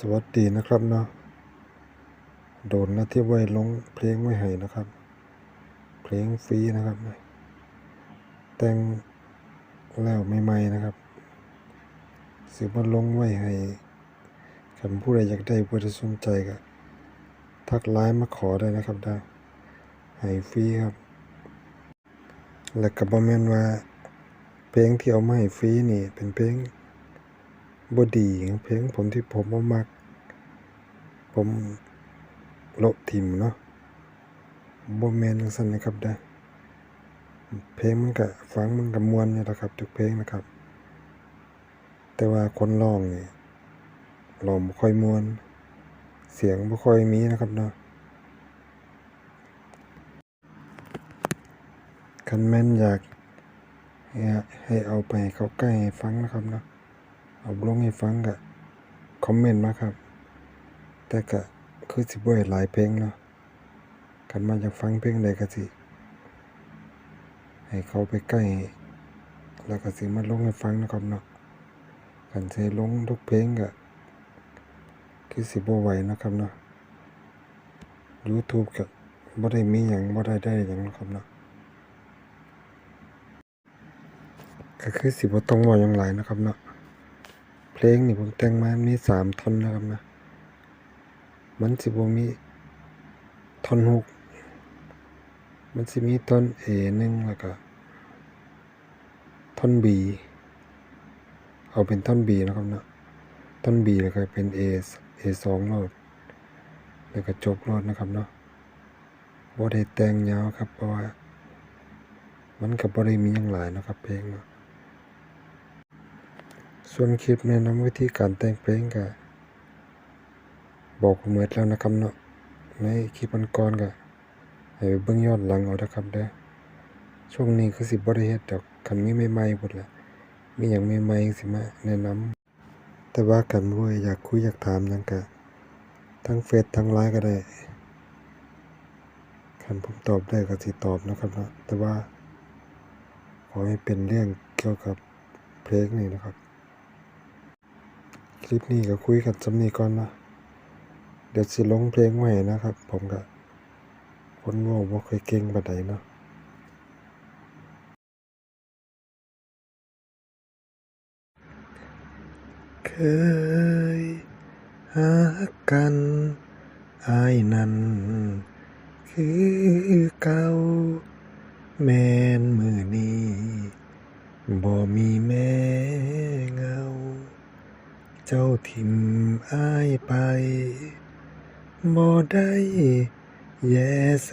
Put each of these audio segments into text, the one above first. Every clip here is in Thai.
สวัสดีนะครับเนาะโดนนะที่ไว้ลงเพลงไว้ให้นะครับ เพลงฟรีนะครับ แต่งแล้วใหม่ๆนะครับสิมาลงไว้ให้คำผู้ใดอยากได้ผู้ใดสนใจก็ทักไลน์มาขอได้นะครับได้ให้ฟรีครับ และก็บ่แม่นว่า เพลงที่เอามาให้ฟรีนี่เป็นเพลง บดีเพลงผมที่ผมบ่มัก ผมโละทิ่มเนาะบ่แมนจังซั่นนะครับเด้อเพลงมันก็ฟังมันก็ม่วนอยู่แหละครับ ทุกเพลงนะครับ แต่ว่าคนร้องนี่ร้องบ่ค่อยม่วน เสียงบ่ค่อยมีนะครับเนาะคันแม่นอยากให้เอาไปเขาใกล้ฟังนะครับเนาะ เอาลงให้ฟังก็คอมเมนต์มาครับ แต่ก็คือสิบ่ให้หลายเพลงเนาะคันมาอยากฟังเพลงใดก็สิ ให้เขาไปใกล้ แล้วก็สิมาลงให้ฟังนะครับเนาะคันให้ลงทุกเพลงก็คือสิบ่ไหวนะครับเนาะ YouTube ก็บ่ได้มีหยังบ่ได้ได้หยังนะครับเนาะก็คือสิบ่ต้องว้าหยังหลายนะครับเนาะ เพลงนี่ผมแต่งมามีสามท่อนนะครับนะ มันสิบมีท่อนฮุกมันสิมีท่อน A หนึ่งแล้วก็ท่อน B เอาเป็นท่อน B นะครับเนาะท่อน B แล้วก็เป็น A A สองโน้ตแล้วก็จบโน้ตนะครับเนาะบ่ได้แต่งยาวครับเพราะว่ามันก็บ่ได้มีหยังหลายนะครับเพลงเนาะ ส่วนคลิปแนะนำวิธีการแต่งเพลงก็บอกผมหมดแล้วนะครับเนาะในคลิปก่อนก็ให้ไปเบิ่งยอนหลังเอานะครับเด้อช่วงนี้คือสิบ่ได้เฮ็ดดอกคันมีใหม่ๆพุ่นล่ะมีหยังใหม่ๆสิมาแนะนำแต่ว่ากันบ่อยากคุยอยากถามหยังก็ทั้งเฟซทั้งไลน์ก็ได้คันผมตอบได้ก็สิตอบนะครับเนาะแต่ว่าขอให้เป็นเรื่องเกี่ยวกับเพลงนี่นะครับ คลิปนี้ก็คุยกันสำนีก่อนนะเดี๋ยวสิลงเพลงใหม่นะครับ ผมก็คนโง่บ่ค่อยเก่งปานใดเนาะเคยหากันอายนั้น คือเก่าแม่นมือนี้บ่มีแม่ง เจ้าทิมอายไปบ่ได้แยแส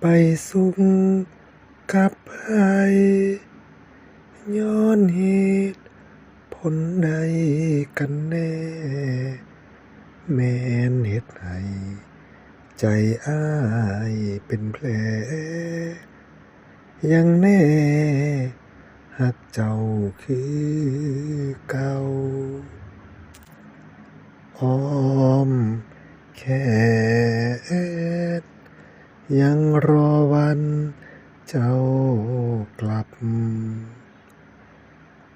ไปสุขกับไผย้อนเหตุผลใดกันแน่ แม่นเฮ็ดให้ใจอ้ายเป็นแผลยังแน่ หักเจ้าคือเก่าอ้อมแค่ยังรอวันเจ้ากลับ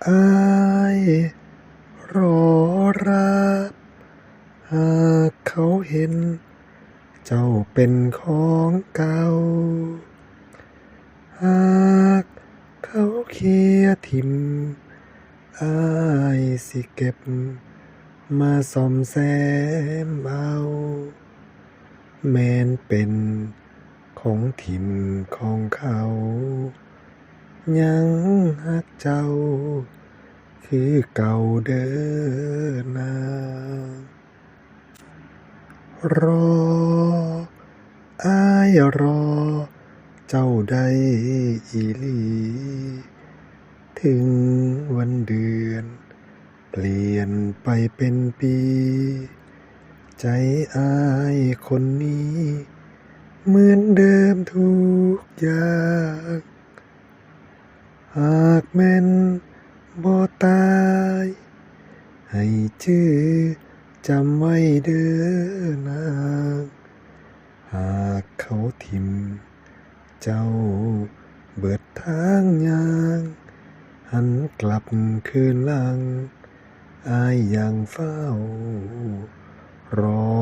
อายรอรับหากเขาเห็น เจ้าเป็นของเก่า หากเขาเคียร์ทิมอายสิเก็บ มาซ่อมแซมเอาแมนเป็นของทิมของเขา ยังหักเจ้า คือเก่าเดินนารออายรอ เจ้าได้อีลี ถึงวันเดือน เปลี่ยนไปเป็นปี ใจอายคนนี้ เหมือนเดิมทุกอย่างหากแม่นบ่ตาย ให้ชื่อจำไว้เด้อนางหากเขาทิมเจ้าเบิดทางยาง หันกลับคืนลัง อายยังเฝ้า รอ